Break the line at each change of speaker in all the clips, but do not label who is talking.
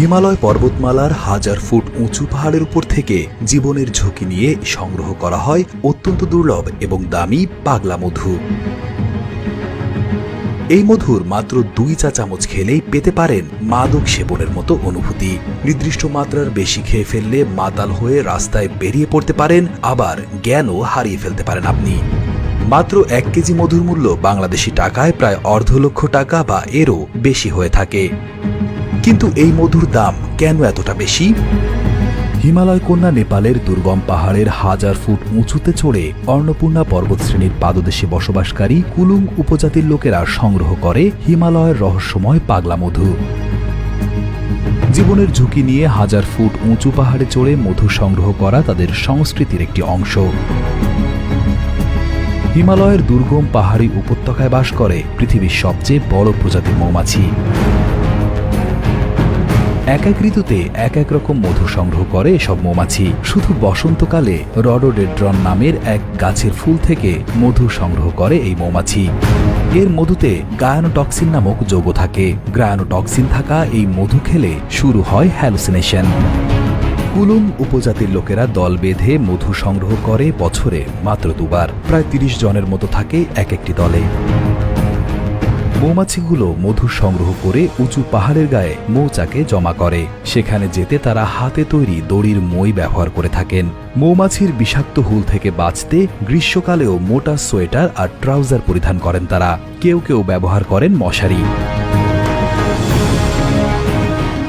হিমালয় পর্বতমালার হাজার ফুট উঁচু পাহাড়ের উপর থেকে জীবনের ঝুঁকি নিয়ে সংগ্রহ করা হয় অত্যন্ত দুর্লভ এবং দামি পাগলা মধু। এই মধুর মাত্র দুই চা চামচ খেলেই পেতে পারেন মাদক সেবনের মতো অনুভূতি। নির্দিষ্ট মাত্রার বেশি খেয়ে ফেললে মাতাল হয়ে রাস্তায় বেরিয়ে পড়তে পারেন, আবার জ্ঞানও হারিয়ে ফেলতে পারেন আপনি। মাত্র এক কেজি মধুর মূল্য বাংলাদেশি টাকায় প্রায় অর্ধ লক্ষ টাকা বা এরও বেশি হয়ে থাকে। কিন্তু এই মধুর দাম কেন এতটা বেশি? হিমালয় কন্যা নেপালের দুর্গম পাহাড়ের হাজার ফুট উঁচুতে চড়ে অন্নপূর্ণা পর্বতশ্রেণীর পাদদেশে বসবাসকারী কুলুং উপজাতির লোকেরা সংগ্রহ করে হিমালয়ের রহস্যময় পাগলা মধু। জীবনের ঝুঁকি নিয়ে হাজার ফুট উঁচু পাহাড়ে চড়ে মধু সংগ্রহ করা তাদের সংস্কৃতির একটি অংশ। হিমালয়ের দুর্গম পাহাড়ি উপত্যকায় বাস করে পৃথিবীর সবচেয়ে বড় প্রজাতির মৌমাছি। এক এক ঋতুতে এক এক রকম মধু সংগ্রহ করে এসব মৌমাছি। শুধু বসন্তকালে রডোডেড্রন নামের এক গাছের ফুল থেকে মধু সংগ্রহ করে এই মৌমাছি। এর মধুতে গায়ানোটক্সিন নামক যৌগ থাকে। গ্রায়ানোটক্সিন থাকা এই মধু খেলে শুরু হয় হ্যালুসিনেশন। কুলুম উপজাতির লোকেরা দল বেঁধে মধু সংগ্রহ করে বছরে মাত্র দুবার। প্রায় তিরিশ জনের মতো থাকে এক একটি দলে। মৌমাছিগুলো মধু সংগ্রহ করে উঁচু পাহাড়ের গায়ে মৌচাকে জমা করে। সেখানে যেতে তারা হাতে তৈরি দড়ির মই ব্যবহার করে থাকেন। মৌমাছির বিষাক্ত হুল থেকে বাঁচতে গ্রীষ্মকালেও মোটা সোয়েটার আর ট্রাউজার পরিধান করেন তারা। কেউ কেউ ব্যবহার করেন মশারি।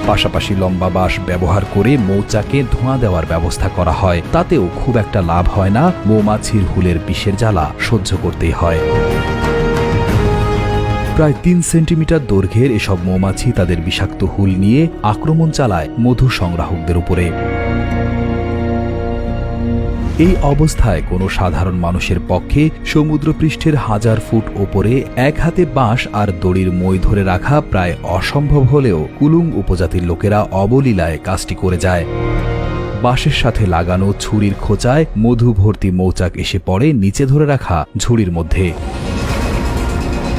পাশাপাশি লম্বা বাঁশ ব্যবহার করে মৌচাকে ধোঁয়া দেওয়ার ব্যবস্থা করা হয়। তাতেও খুব একটা লাভ হয় না। মৌমাছির হুলের বিষের জ্বালা সহ্য করতেই হয়। প্রায় তিন সেন্টিমিটার দৈর্ঘ্যের এসব মৌমাছি তাদের বিষাক্ত হুল নিয়ে আক্রমণ চালায় মধু সংগ্রাহকদের উপরে। এই অবস্থায় কোনো সাধারণ মানুষের পক্ষে সমুদ্রপৃষ্ঠের হাজার ফুট ওপরে এক হাতে বাঁশ আর দড়ির মই ধরে রাখা প্রায় অসম্ভব হলেও কুলুং উপজাতির লোকেরা অবলীলায় কাজটি করে যায়। বাঁশের সাথে লাগানো ছুরির খোঁচায় মধু ভর্তি মৌচাক এসে পড়ে নিচে ধরে রাখা ঝুড়ির মধ্যে।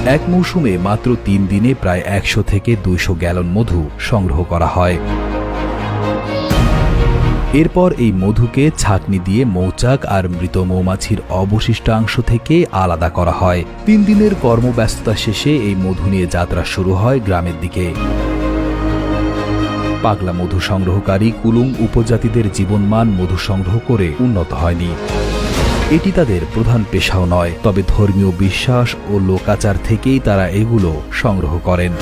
এক মৌসুমে মাত্র তিন দিনে প্রায় একশো থেকে দুইশো গ্যালন মধু সংগ্রহ করা হয়। এরপর এই মধুকে ছাকনি দিয়ে মৌচাক আর মৃত মৌমাছির অবশিষ্টাংশ থেকে আলাদা করা হয়। তিন দিনের কর্মব্যস্ততা শেষে এই মধু নিয়ে যাত্রা শুরু হয় গ্রামের দিকে। পাগলা মধু সংগ্রহকারী কুলুং উপজাতিদের জীবনমান মধু সংগ্রহ করে উন্নত হয়নি। এটি তাদের প্রধান পেশাও নয়, তবে ধর্মীয় বিশ্বাস ও লোকাচার থেকেই তারা এগুলো সংগ্রহ করেন।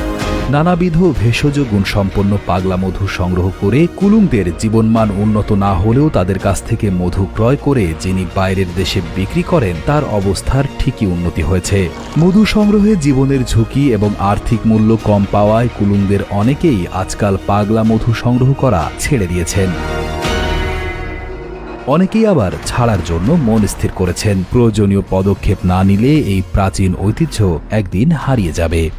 নানাবিধ ভেষজ গুণসম্পন্ন পাগলা মধু সংগ্রহ করে কুলুমদের জীবনমান উন্নত না হলেও তাদের কাছ থেকে মধু ক্রয় করে যিনি বাইরের দেশে বিক্রি করেন, তার অবস্থার ঠিকই উন্নতি হয়েছে। মধু সংগ্রহে জীবনের ঝুঁকি এবং আর্থিক মূল্য কম পাওয়ায় কুলুমদের অনেকেই আজকাল পাগলা মধু সংগ্রহ করা ছেড়ে দিয়েছেন। অনেকেই আবার ছাড়ার জন্য মন স্থির করেছেন। প্রয়োজনীয় পদক্ষেপ না নিলে এই প্রাচীন ঐতিহ্য একদিন হারিয়ে যাবে।